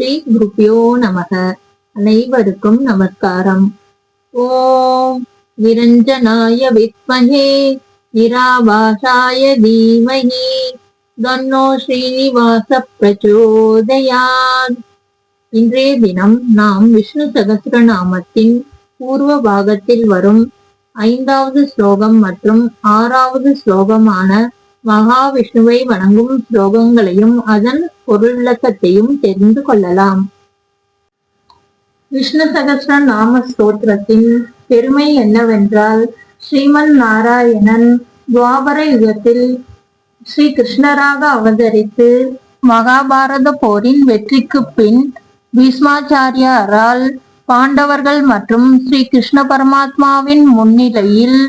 ஸ்ரீ குருப்பியோ நமக. அனைவருக்கும் நமஸ்காரம். ஓம் நிரஞ்சனாய வித்மகே நிராபாஷாய தீமகி தன்னோ ஸ்ரீனிவாச பிரச்சோதயான் இன்றைய தினம் நாம் விஷ்ணு சகஸ்ரநாமத்தின் பூர்வ பாகத்தில் வரும் ஐந்தாவது ஸ்லோகம் மற்றும் ஆறாவது ஸ்லோகமான மகாவிஷ்ணுவை வணங்கும் ஸ்லோகங்களையும் அதன் பொருளக்கத்தையும் தெரிந்து கொள்ளலாம். விஷ்ணு சகஸ்ர நாம ஸ்தோத்திரத்தின் பெருமை என்னவென்றால் ஸ்ரீமன் நாராயணன் துவாபர யுகத்தில் ஸ்ரீ கிருஷ்ணராக அவதரித்து மகாபாரத போரின் வெற்றிக்கு பின் பீஷ்மாச்சாரியாரால் பாண்டவர்கள் மற்றும் ஸ்ரீ கிருஷ்ண பரமாத்மாவின் முன்னிலையில்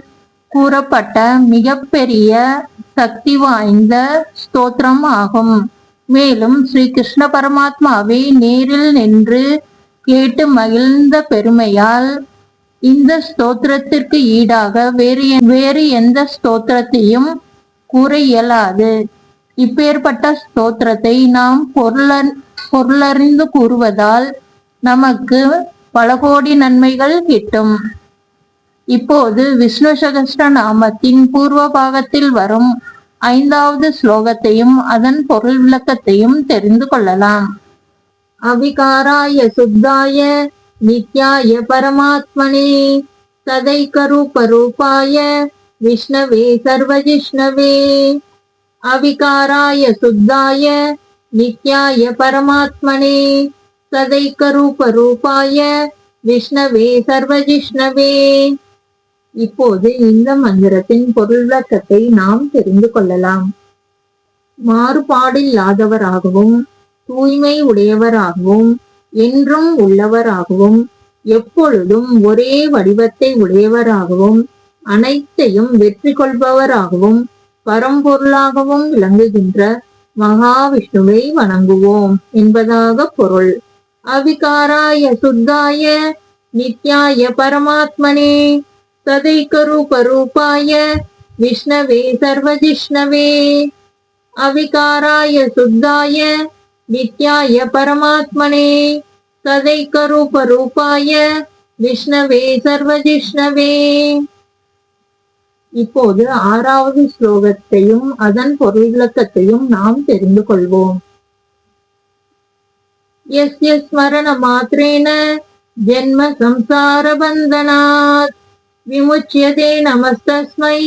கூறப்பட்ட மிகப்பெரிய சக்தி வாய்ந்த ஸ்தோத்திரம் ஆகும் மேலும் ஸ்ரீ கிருஷ்ண பரமாத்மாவை நேரில் நின்று கேட்டு மகிழ்ந்த பெருமையால் இந்த ஸ்தோத்திரத்திற்கு ஈடாக வேறு வேறு எந்த ஸ்தோத்திரத்தையும் கூற இயலாது. இப்பேற்பட்ட ஸ்தோத்திரத்தை நாம் பொருள பொருளறிந்து கூறுவதால் நமக்கு பல கோடி நன்மைகள் கிட்டும். இப்போது விஷ்ணு சகஸ்ர நாமத்தின் பூர்வ பாகத்தில் வரும் ஐந்தாவது ஸ்லோகத்தையும் அதன் பொருள் விளக்கத்தையும் தெரிந்து கொள்ளலாம். அவிகாராய சுத்தாய நித்யாய பரமாத்மனே சதைக்கரூபரூபாய விஷ்ணவே சர்வஜிஷ்ணவே. அவிகாராய சுத்தாய நித்யாய பரமாத்மனே சதைக்கரூபரூபாய விஷ்ணவே சர்வஜிஷ்ணவே. இப்போது இந்த மந்திரத்தின் பொருள் விளக்கத்தை நாம் தெரிந்து கொள்ளலாம். மாறுபாடில்லாதவராகவும் தூய்மை உடையவராகவும் என்றும் உள்ளவராகவும் எப்பொழுதும் ஒரே வடிவத்தை உடையவராகவும் அனைத்தையும் வெற்றி கொள்பவராகவும் பரம்பொருளாகவும் விளங்குகின்ற மகாவிஷ்ணுவை வணங்குவோம் என்பதாக பொருள். அவிகாராய சுத்தாய நித்யாய பரமாத்மனே. சதைக்கரூபரூபாய விஷ்ணவே சர்வஜிஷ்ணவே அவிகாராய சுத்தாய நித்யாய பரமாத்மனே சதைக்கரூபரூபாய விஷ்ணவே சர்வஜிஷ்ணவே இப்போது ஆறாவது ஸ்லோகத்தையும் அதன் பொருள் விளக்கத்தையும் நாம் தெரிந்து கொள்வோம் यस्य स्मरणमात्रेण जन्म संसारबन्धनात् विमुच्यते नमस्तस्मै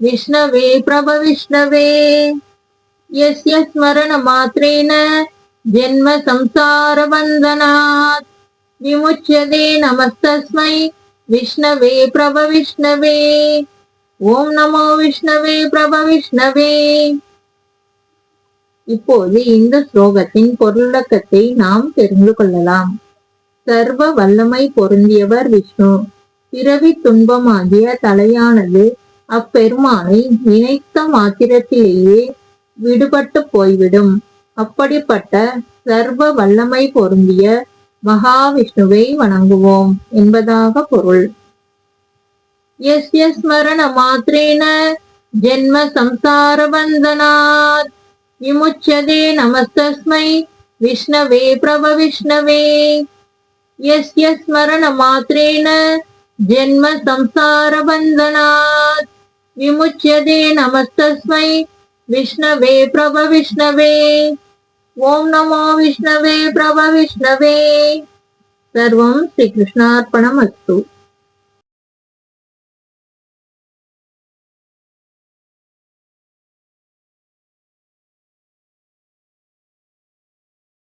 विष्णवे प्रभविष्णवे यस्य स्मरणमात्रेण जन्म संसारबन्धनात् विमुच्यते नमस्तस्मै विष्णवे प्रभविष्णवे ॐ नमो विष्णवे प्रभविष्णवे இப்போது இந்த ஸ்லோகத்தின் பொருளக்கத்தை நாம் தெரிந்து கொள்ளலாம் சர்வ வல்லமை பொருந்தியவர் விஷ்ணு பிறவி துன்பமாகிய தலையானது அப்பெருமானை நினைத்த மாத்திரத்திலேயே விடுபட்டு போய்விடும் அப்படிப்பட்ட சர்வ வல்லமை பொருந்திய மகாவிஷ்ணுவை வணங்குவோம் என்பதாக பொருள் எஸ்ய ஸ்மரண மாத்திரேன ஜென்ம சம்சார பந்தனாத் विमुच्यते नमस्तस्मै विष्णवे प्रभविष्णवे यस्य स्मरणमात्रेण జన్మ సంసార బంధనాత్ విముచ్యదే నమస్తస్మై. విష్ణవే ప్రభ విష్ణవే. ఓం నమో విష్ణవే ప్రభ విష్ణవే. సర్వం శ్రీకృష్ణార్పణమస్తు.